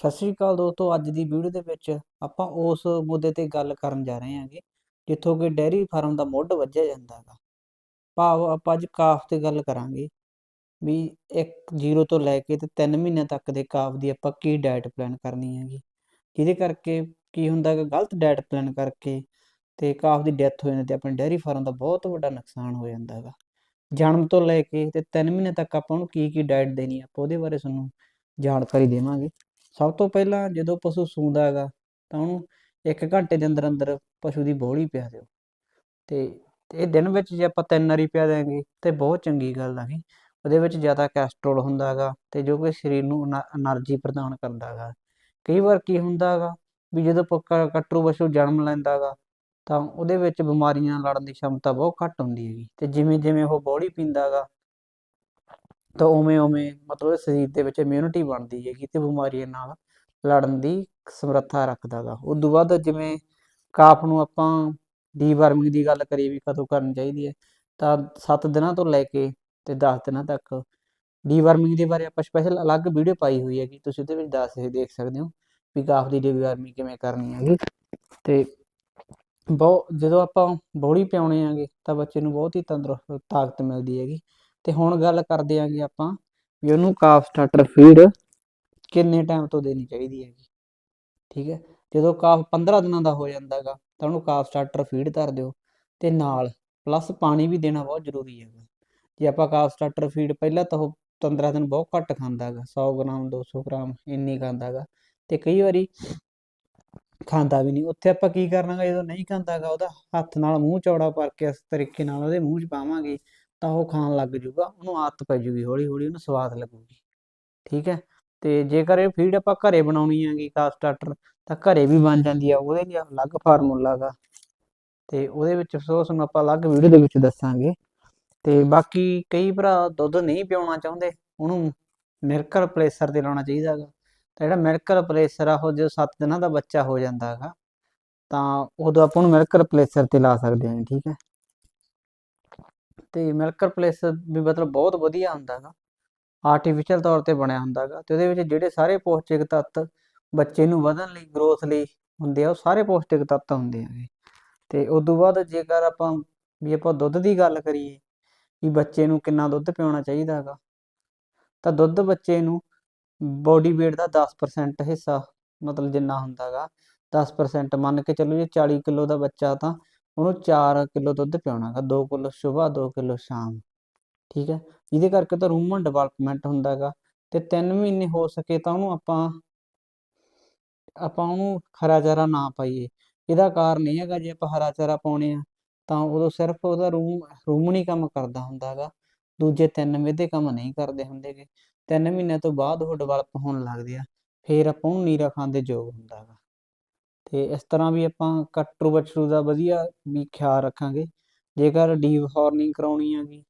ਸਤਿ ਸ਼੍ਰੀ ਅਕਾਲ ਦੋਸਤੋ, ਅੱਜ ਦੀ ਵੀਡੀਓ ਦੇ ਵਿੱਚ ਆਪਾਂ ਉਸ ਮੁੱਦੇ ਤੇ ਗੱਲ ਕਰਨ ਜਾ ਰਹੇ ਹਾਂਗੇ, ਜਿੱਥੋਂ ਕਿ ਡੈਰੀ ਫਾਰਮ ਦਾ ਮੁੱਢ ਵੱਜਿਆ ਜਾਂਦਾ ਹੈਗਾ। ਭਾਵ ਆਪਾਂ ਅੱਜ ਕਾਫ ਤੇ ਗੱਲ ਕਰਾਂਗੇ ਵੀ 1 0 ਤੋਂ ਲੈ ਕੇ ਤੇ 3 ਮਹੀਨਿਆਂ ਤੱਕ ਦੇ ਕਾਫ ਦੀ ਆਪਾਂ ਕੀ ਡਾਈਟ ਪਲਾਨ ਕਰਨੀ ਹੈਗੀ। ਜਿਹਦੇ ਕਰਕੇ ਕੀ ਹੁੰਦਾ ਹੈਗਾ, ਗਲਤ ਡਾਈਟ ਪਲਾਨ ਕਰਕੇ ਤੇ ਕਾਫ ਦੀ ਡੈਥ ਹੋ ਜਾਂਦੀ ਤੇ ਆਪਣੇ ਡੈਰੀ ਫਾਰਮ ਦਾ ਬਹੁਤ ਵੱਡਾ ਨੁਕਸਾਨ ਹੋ ਜਾਂਦਾ ਹੈਗਾ। ਜਨਮ ਤੋਂ ਲੈ ਕੇ ਤੇ 3 ਮਹੀਨੇ ਤੱਕ ਆਪਾਂ ਨੂੰ ਕੀ ਕੀ ਡਾਈਟ ਦੇਣੀ ਆਪਾਂ ਉਹਦੇ ਬਾਰੇ ਤੁਹਾਨੂੰ ਜਾਣਕਾਰੀ ਦੇਵਾਂਗੇ। ਸਭ ਤੋਂ ਪਹਿਲਾਂ ਜਦੋਂ ਪਸ਼ੂ ਸੂੰਦਾ ਹੈਗਾ, ਤਾਂ ਉਹਨੂੰ 1 ਘੰਟੇ ਦੇ ਅੰਦਰ ਅੰਦਰ ਪਸ਼ੂ ਦੀ ਬੋਲੀ ਪਿਆ ਦਿਓ। ਤੇ ਇਹ ਦਿਨ ਵਿੱਚ ਜੇ ਆਪਾਂ ਤਿੰਨ ਵਾਰੀ ਪਿਆ ਦੇਾਂਗੇ ਤੇ ਬਹੁਤ ਚੰਗੀ ਗੱਲ ਆ ਗਈ ਉਹਦੇ ਵਿੱਚ ਜ਼ਿਆਦਾ ਕੈਸਟਰੋਲ ਹੁੰਦਾ ਹੈਗਾ, ਤੇ ਜੋ ਕਿ ਸਰੀਰ ਨੂੰ એનર્ਜੀ ਪ੍ਰਦਾਨ ਕਰਦਾ ਹੈਗਾ। ਕਈ ਵਾਰ ਕੀ ਹੁੰਦਾ ਹੈਗਾ, ਵੀ ਜਦੋਂ ਕਟਰੂ ਪਸ਼ੂ ਜਨਮ ਲੈਂਦਾ ਹੈਗਾ, ਤਾਂ ਉਹਦੇ ਵਿੱਚ ਬਿਮਾਰੀਆਂ ਲੜਨ ਦੀ ਸ਼ਮਤਾ ਬਹੁਤ ਘੱਟ ਹੁੰਦੀ ਹੈਗੀ। ਤੇ ਜਿਵੇਂ ਜਿਵੇਂ ਉਹ ਬੋਲੀ ਪੀਂਦਾ ਹੈਗਾ ਤਾਂ ਉਵੇਂ ਉਵੇਂ ਮਤਲਬ ਸਰੀਰ ਦੇ ਵਿੱਚ ਇਮਿਊਨਿਟੀ ਬਣਦੀ ਹੈਗੀ ਤੇ ਬਿਮਾਰੀਆਂ ਨਾਲ ਲੜਨ ਦੀ ਸਮਰੱਥਾ ਰੱਖਦਾ ਗਾ। ਉਸ ਤੋਂ ਬਾਅਦ ਜਿਵੇਂ ਕਾਫ ਨੂੰ ਆਪਾਂ ਡੀਵਰਮਿੰਗ ਦੀ ਗੱਲ ਕਰੀਏ ਵੀ ਕਦੋਂ ਕਰਨੀ ਚਾਹੀਦੀ ਹੈ, ਤਾਂ 7 ਦਿਨਾਂ ਤੋਂ ਲੈ ਕੇ ਤੇ 10 ਦਿਨਾਂ ਤੱਕ ਡੀਵਰਮਿੰਗ ਦੇ ਬਾਰੇ ਆਪਾਂ ਸਪੈਸ਼ਲ ਅਲੱਗ ਵੀਡੀਓ ਪਾਈ ਹੋਈ ਹੈਗੀ, ਤੁਸੀਂ ਉਹਦੇ ਵਿੱਚ ਦੱਸ ਦੇਖ ਸਕਦੇ ਹੋ ਵੀ ਕਾਫ ਦੀ ਡੀਵਰਮਿੰਗ ਕਿਵੇਂ ਕਰਨੀ ਹੈਗੀ। ਤੇ ਬਹੁਤ ਜਦੋਂ ਆਪਾਂ ਬੋੜੀ ਪਿਆਉਣੇ ਆਂਗੇ ਤਾਂ ਬੱਚੇ ਨੂੰ ਬਹੁਤ ਹੀ ਤੰਦਰੁਸਤ ਤਾਕਤ ਮਿਲਦੀ ਹੈਗੀ। ਤੇ ਹੁਣ ਗੱਲ ਕਰਦੇ ਆਂਗੇ ਆਪਾਂ ਵੀ ਉਹਨੂੰ ਕਾਫ ਸਟਾਰਟਰ ਫੀਡ ਕਿੰਨੇ ਟਾਈਮ ਤੋਂ ਦੇਣੀ ਚਾਹੀਦੀ ਹੈਗੀ। ਠੀਕ ਹੈ? ਜਦੋਂ ਕਾਫ 15 ਦਿਨਾਂ ਦਾ ਹੋ ਜਾਂਦਾ ਹੈਗਾ, ਤਾਂ ਉਹਨੂੰ ਕਾਫ ਸਟਾਰਟਰ ਫੀਡ ਧਰ ਦਿਓ ਤੇ ਨਾਲ ਪਲੱਸ ਪਾਣੀ ਵੀ ਦੇਣਾ ਬਹੁਤ ਜ਼ਰੂਰੀ ਹੈਗਾ। ਜੇ ਆਪਾਂ ਕਾਫ ਸਟਾਰਟਰ ਫੀਡ ਪਹਿਲਾਂ ਤਾਂ ਉਹ 15 ਦਿਨ ਬਹੁਤ ਘੱਟ ਖਾਂਦਾ ਹੈਗਾ 100 ਗ੍ਰਾਮ 200 ਗ੍ਰਾਮ ਇੰਨੀ ਖਾਂਦਾ ਹੈਗਾ ਤੇ ਕਈ ਵਾਰੀ ਖਾਂਦਾ ਵੀ ਨਹੀਂ। ਉੱਥੇ ਆਪਾਂ ਕੀ ਕਰਨਾਗਾ ਜਦੋਂ ਨਹੀਂ ਖਾਂਦਾ ਹੈਗਾ, ਉਹਦਾ ਹੱਥ ਨਾਲ ਮੂੰਹ ਚੌੜਾ ਭਰ ਕੇ ਇਸ ਤਰੀਕੇ ਨਾਲ ਉਹਦੇ ਮੂੰਹ 'ਚ ਪਾਵਾਂਗੇ ਤਾਂ ਉਹ ਖਾਣ ਲੱਗ ਜੂਗਾ, ਉਹਨੂੰ ਆਦਤ ਪੈ ਜੂਗੀ ਹੌਲੀ ਹੌਲੀ, ਉਹਨੂੰ ਸਵਾਦ ਲੱਗੂਗੀ। ਠੀਕ ਹੈ? ਤੇ ਜੇਕਰ ਇਹ ਫੀਡ ਆਪਾਂ ਘਰੇ ਬਣਾਉਣੀ ਹੈਗੀ ਕਾਫ ਸਟਾਰਟਰ ਤਾਂ ਘਰੇ ਵੀ ਬਣ ਜਾਂਦੀ ਆ, ਉਹਦੇ ਲਈ ਅਲੱਗ ਫਾਰਮੂਲਾ ਗਾ ਤੇ ਉਹਦੇ ਵਿੱਚ ਸੋਸ ਨੂੰ ਆਪਾਂ ਅਲੱਗ ਵੀਡੀਓ ਦੇ ਵਿੱਚ ਦੱਸਾਂਗੇ। ਤੇ ਬਾਕੀ ਕਈ ਭਰਾ ਦੁੱਧ ਨਹੀਂ ਪਿਉਣਾ ਚਾਹੁੰਦੇ, ਉਹਨੂੰ ਮਿਰਕਲ ਪਲੇਸਰ ਤੇ ਲਾਉਣਾ ਚਾਹੀਦਾ ਹੈਗਾ। ਤਾਂ ਜਿਹੜਾ ਮਿਲਕ ਰਿਪਲੇਸਰ ਆ, ਉਹ ਜਦੋਂ 7 ਦਿਨਾਂ ਦਾ ਬੱਚਾ ਹੋ ਜਾਂਦਾ ਹੈਗਾ, ਤਾਂ ਉਦੋਂ ਆਪਾਂ ਉਹਨੂੰ ਮਿਲਕ ਰਿਪਲੇਸਰ ਤੇ ਲਾ ਸਕਦੇ ਹਾਂ, ਠੀਕ ਹੈ? ਤੇ ਮਿਲਕਰ ਪਲੇਸ ਵੀ ਮਤਲਬ ਬਹੁਤ ਵਧੀਆ ਹੁੰਦਾ ਹੈਗਾ ਆਰਟੀਫੀਸ਼ੀਅਲ ਤੌਰ ਤੇ ਬਣਿਆ ਹੁੰਦਾ ਹੈਗਾ ਤੇ ਉਹਦੇ ਵਿੱਚ ਜਿਹੜੇ ਸਾਰੇ ਪੌਸ਼ਟਿਕ ਤੱਤ ਬੱਚੇ ਨੂੰ ਵਧਣ ਲਈ ਗਰੋਥ ਲਈ ਹੁੰਦੇ ਆ, ਉਹ ਸਾਰੇ ਪੌਸ਼ਟਿਕ ਤੱਤ ਹੁੰਦੇ ਆਗੇ ਤੇ ਉਸ ਤੋਂ ਬਾਅਦ ਜੇਕਰ ਆਪਾਂ ਵੀ ਆਪਾਂ ਦੁੱਧ ਦੀ ਗੱਲ ਕਰੀਏ ਵੀ ਬੱਚੇ ਨੂੰ ਕਿੰਨਾ ਦੁੱਧ ਪਿਆਉਣਾ ਚਾਹੀਦਾ ਹੈਗਾ ਤਾਂ ਦੁੱਧ ਬੱਚੇ ਨੂੰ ਬੋਡੀ weight ਦਾ 10% ਹਿੱਸਾ ਮਤਲਬ ਜਿੰਨਾ ਹੁੰਦਾ ਹੈਗਾ 10% ਮੰਨ ਕੇ ਚੱਲੋ ਜੇ 40 ਕਿਲੋ ਦਾ ਬੱਚਾ ਤਾਂ ਉਹਨੂੰ 4 ਕਿਲੋ ਦੁੱਧ ਪਿਆਉਣਾ ਹੈਗਾ 2 ਕਿਲੋ ਸਵੇਰ 2 ਕਿਲੋ ਸ਼ਾਮ, ਠੀਕ ਹੈ। ਜਿਹਦੇ ਕਰਕੇ ਤਾਂ ਰੂਮਨ ਡਿਵੈਲਪਮੈਂਟ ਹੁੰਦਾ ਹੈਗਾ ਤੇ 3 ਮਹੀਨੇ ਹੋ ਸਕੇ ਤਾਂ ਉਹਨੂੰ ਆਪਾਂ ਆਪਾਂ ਉਹਨੂੰ ਹਰਾ ਚਾਰਾ ਨਾ ਪਾਈਏ। ਇਹਦਾ ਕਾਰਨ ਇਹ ਹੈਗਾ ਜੇ ਆਪਾਂ ਹਰਾ ਚਾਰਾ ਪਾਉਣੇ ਆ, ਤਾਂ ਉਦੋਂ ਸਿਰਫ ਉਹਦਾ ਰੂਮ ਰੂਮ ਕੰਮ ਕਰਦਾ ਹੁੰਦਾ ਹੈਗਾ। ਦੂਜੇ ਤਿੰਨ ਮਿਹਦੇ ਕੰਮ ਨਹੀਂ ਕਰਦੇ ਹੁੰਦੇਗੇ ਤਿੰਨ ਮਹੀਨਿਆਂ ਤੋਂ ਬਾਅਦ ਉਹ ਡਿਵੈਲਪ ਹੋਣ ਲੱਗਦੇ ਆ। ਫੇਰ ਆਪਾਂ ਉਹਨੂੰ ਨੀਰਾ ਖਾਣ ਦੇ ਯੋਗ ਹੁੰਦਾ ਹੈਗਾ। ਤੇ ਇਸ ਤਰ੍ਹਾਂ ਵੀ ਆਪਾਂ ਕਟਰੂ ਬਛਰੂ ਦਾ ਵਧੀਆ ਵੀ ਖਿਆਲ ਰੱਖਾਂਗੇ। ਜੇਕਰ ਡੀਪ ਹਾਰਨਿੰਗ ਕਰਾਉਣੀ ਹੈਗੀ,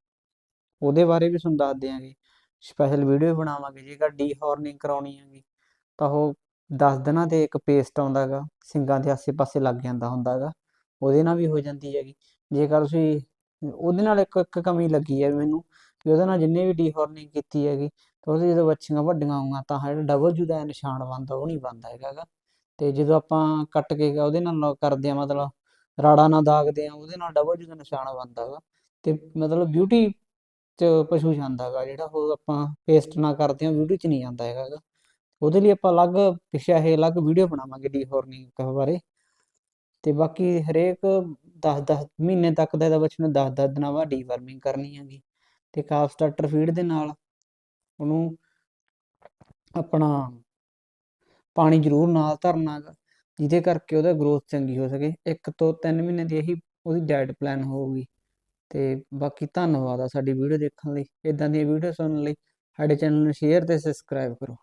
ਉਹਦੇ ਬਾਰੇ ਵੀ ਤੁਹਾਨੂੰ ਦੱਸ ਦਿਆਂਗੇ। ਸਪੈਸ਼ਲ ਵੀਡੀਓ ਬਣਾਵਾਂਗੇ, ਜੇਕਰ ਡੀ ਹਾਰਨਿੰਗ ਕਰਾਉਣੀ ਹੈਗੀ, ਤਾਂ ਉਹ 10 ਦਿਨਾਂ ਤੇ ਇੱਕ ਪੇਸਟ ਆਉਂਦਾ ਹੈਗਾ, ਸਿੰਗਾਂ ਦੇ ਆਸੇ-ਪਾਸੇ ਲੱਗ ਜਾਂਦਾ ਹੁੰਦਾ ਹੈਗਾ, ਉਹਦੇ ਨਾਲ ਵੀ ਹੋ ਜਾਂਦੀ ਹੈਗੀ। ਜੇਕਰ ਤੁਸੀਂ, ਉਹਦੇ ਨਾਲ ਇੱਕ ਇੱਕ ਕਮੀ ਲੱਗੀ ਹੈ ਮੈਨੂੰ ਕਿ ਉਹਦੇ ਨਾਲ ਜਿੰਨੇ ਵੀ ਡੀ ਹਾਰਨਿੰਗ ਕੀਤੀ ਹੈਗੀ, ਤਾਂ ਉਹਦੇ ਜਦੋਂ ਬੱਚੀਆਂ ਵੱਡੀਆਂ ਹੋਊਗਾ ਤਾਂ ਜਿਹੜਾ ਡਬਲ ਜੂ ਦਾ ਨਿਸ਼ਾਨ ਬਣਦਾ, ਉਹ ਨਹੀਂ ਬਣਦਾ ਹੈਗਾ। ਤੇ ਜਦੋਂ ਆਪਾਂ ਕੱਟ ਕੇ ਉਹਦੇ ਨਾਲ ਕਰਦੇ ਆ ਮਤਲਬ ਰਾੜਾ ਨਾਲ ਦਾਗਦੇ ਆ ਉਹਦੇ ਨਾਲ ਡਬਲ ਜੂ ਨਿਸ਼ਾਨ ਬਣਦਾ ਹੈਗਾ ਤੇ ਮਤਲਬ ਬਿਊਟੀ ਚ ਪਸ਼ੂ ਜਾਂਦਾ ਹੈਗਾ ਜਿਹੜਾ ਉਹ ਆਪਾਂ ਪੇਸਟ ਨਾ ਕਰਦੇ ਆ ਬਿਊਟੀ ਚ ਨਹੀਂ ਜਾਂਦਾ ਹੈਗਾ ਉਹਦੇ ਲਈ ਆਪਾਂ ਅਲੱਗ ਪਿਛਾ ਇਹ ਅਲੱਗ ਵੀਡੀਓ ਬਣਾਵਾਂਗੇ ਡੀ ਹਾਰਨਿੰਗ ਬਾਰੇ। ਤੇ ਬਾਕੀ ਹਰੇਕ 10-10 ਮਹੀਨੇ ਤੱਕ ਦਾ ਇਹਦਾ ਬੱਚੇ ਨੂੰ 10-10 ਦਿਨਾਂ ਬਾਅਦ ਡੀਵਰਮਿੰਗ ਕਰਨੀ ਹੈਗੀ। ਤੇ ਕਾਫ ਸਟਾਰਟਰ ਫੀਡ ਦੇ ਨਾਲ ਉਹਨੂੰ ਆਪਣਾ ਪਾਣੀ ਜ਼ਰੂਰ ਨਾਲ ਧਰਨਾ ਹੈਗਾ ਜਿਹਦੇ ਕਰਕੇ ਉਹਦਾ ਗਰੋਥ ਚੰਗੀ ਹੋ ਸਕੇ। ਇੱਕ ਤੋਂ 3 ਮਹੀਨੇ ਦੀ ਇਹੀ ਉਹਦੀ ਡਾਈਟ ਪਲਾਨ ਹੋਊਗੀ। ਤੇ ਬਾਕੀ ਧੰਨਵਾਦ ਆ ਸਾਡੀ ਵੀਡੀਓ ਦੇਖਣ ਲਈ। ਇਦਾਂ ਦੀਆਂ ਵੀਡੀਓ ਸੁਣਨ ਲਈ ਸਾਡੇ ਚੈਨਲ ਨੂੰ ਸ਼ੇਅਰ ਤੇ ਸਬਸਕ੍ਰਾਈਬ ਕਰੋ।